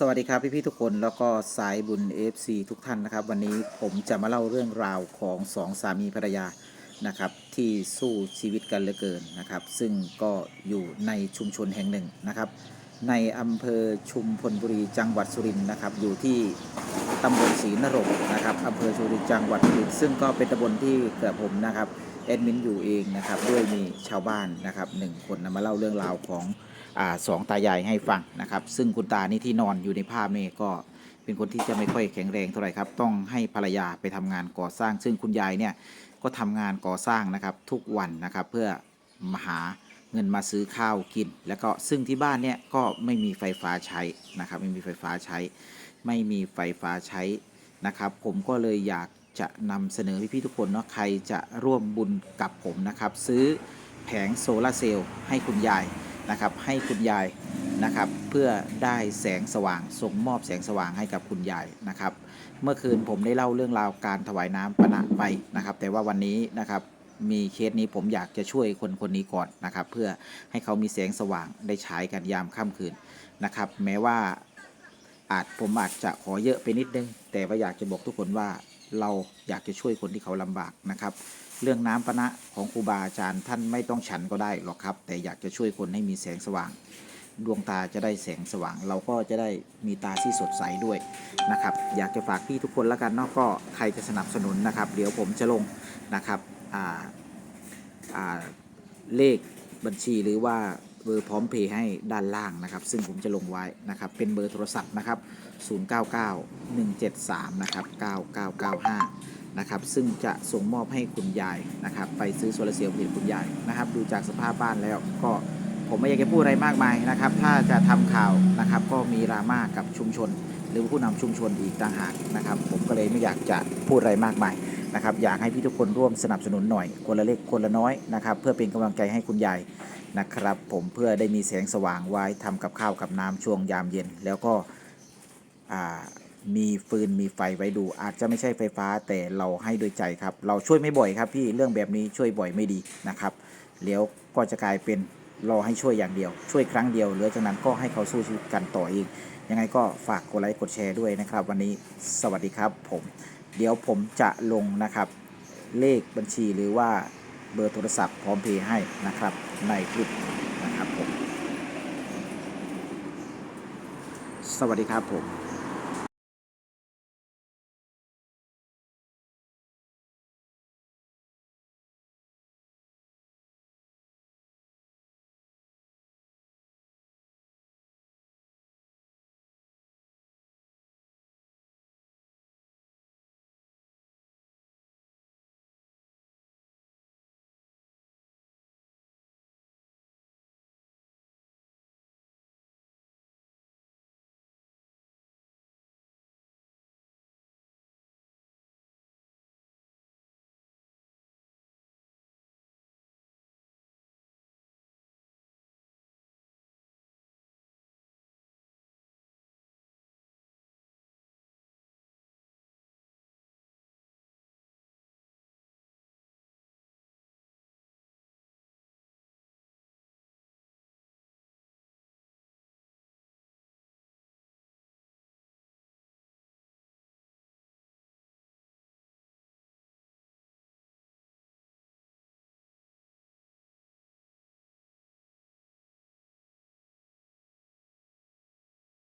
สวัสดีครับพี่ ๆ ทุกคนแล้วก็สายบุญ FC ทุกท่านนะครับ วันนี้ผมจะมาเล่าเรื่องราวของสองสามีภรรยานะครับ ที่สู้ชีวิตกันเหลือเกินนะครับ ซึ่งก็อยู่ในชุมชนแห่งหนึ่งนะครับ ในอำเภอชุมพลบุรีจังหวัดสุรินทร์นะครับ อยู่ที่ตำบลศรีนรงนะครับอำเภอสุรินทร์จังหวัดสุรินทร์ซึ่งก็เป็นตำบลที่เกิดผมนะครับแอดมินอยู่เองนะครับด้วยมีชาวบ้านนะครับหนึ่งคนนำมาเล่าเรื่องราวของ สองตายายให้ฟังนะครับ ซึ่งคุณตานี่ที่นอนอยู่ในภาพนี่ก็เป็นคนที่จะไม่ค่อยแข็งแรงเท่าไหร่ครับ ต้องให้ภรรยาไปทำงานก่อสร้าง ซึ่งคุณยายเนี่ยก็ทำงานก่อสร้างนะครับทุกวันนะครับเพื่อมาหาเงินมาซื้อข้าวกิน แล้วก็ซึ่งที่บ้านเนี่ยก็ไม่มีไฟฟ้าใช้นะครับไม่มีไฟฟ้าใช้ ไม่มีไฟฟ้าใช้นะครับ ผมก็เลยอยากจะนำเสนอพี่ๆทุกคนเนาะใครจะร่วมบุญกับผมนะครับ ซื้อแผงโซลาร์เซลล์ให้คุณยาย นะครับให้คุณยายนะครับเพื่อได้แสงสว่างส่งมอบแสงสว่างให้กับคุณยายนะครับ เมื่อคืนผมได้เล่าเรื่องราวการถวายน้ำปะนะไปนะครับ แต่ว่าวันนี้นะครับมีเคสนี้ผมอยากจะช่วยคนคนนี้ก่อนนะครับ เพื่อให้เขามีแสงสว่างได้ใช้กันยามค่ำคืนนะครับ แม้ว่าอาจผมอาจจะขอเยอะไปนิดนึง แต่ว่าอยากจะบอกทุกคนว่าเราอยากจะช่วยคนที่เขาลำบากนะครับ เรื่องน้ำปะะของครูบาอาจารย์ท่านไม่ต้องฉันก็ได้หรอกครับ แต่อยากจะช่วยคนให้มีแสงสว่าง ดวงตาจะได้แสงสว่าง เราก็จะได้มีตาที่สดใสด้วยนะครับ อยากจะฝากพี่ทุกคนแล้วกันเนาะก็ใครจะสนับสนุนนะครับ เดี๋ยวผมจะลงนะครับอ่าอ่าเลขบัญชีหรือว่าเบอร์พร้อมเพย์ให้ด้านล่างนะครับ ซึ่งผมจะลงไว้นะครับ เป็นเบอร์โทรศัพท์นะครับ 099 173 นะครับ 9995 นะครับ ซึ่งจะส่งมอบให้คุณยายนะครับ ไปซื้อโซลาร์เซลล์ให้คุณยายนะครับ ดูจากสภาพบ้านแล้วก็ผมไม่อยากจะพูดอะไรมากมายนะครับ ถ้าจะทำข่าวนะครับ ก็มีราม่ากับชุมชน หรือผู้นำชุมชนอีกต่างหากนะครับ ผมก็เลยไม่อยากจะพูดอะไรมากมายนะครับ อยากให้พี่ทุกคนร่วมสนับสนุนหน่อย คนละเล็กคนละน้อยนะครับ เพื่อเป็นกำลังใจให้คุณยายนะครับ ผมเพื่อได้มีแสงสว่างไว้ทำกับข้าวกับน้ำช่วงยามเย็น แล้วก็อ่า มีฟืนมีไฟไว้ดู อาจจะไม่ใช่ไฟฟ้าแต่เราให้ด้วยใจครับ เราช่วยไม่บ่อยครับพี่เรื่องแบบนี้ช่วยบ่อยไม่ดีนะครับแล้วก็จะกลายเป็นรอให้ช่วยอย่างเดียว ช่วยครั้งเดียวเหลือจากนั้นก็ให้เขาสู้ชีวิตกันต่อเอง ยังไงก็ฝากกดไลค์กดแชร์ด้วยนะครับ วันนี้สวัสดีครับผม เดี๋ยวผมจะลงนะครับ เลขบัญชีหรือว่าเบอร์โทรศัพท์พร้อมเพย์ให้นะครับ ในคลิปนะครับผม สวัสดีครับผม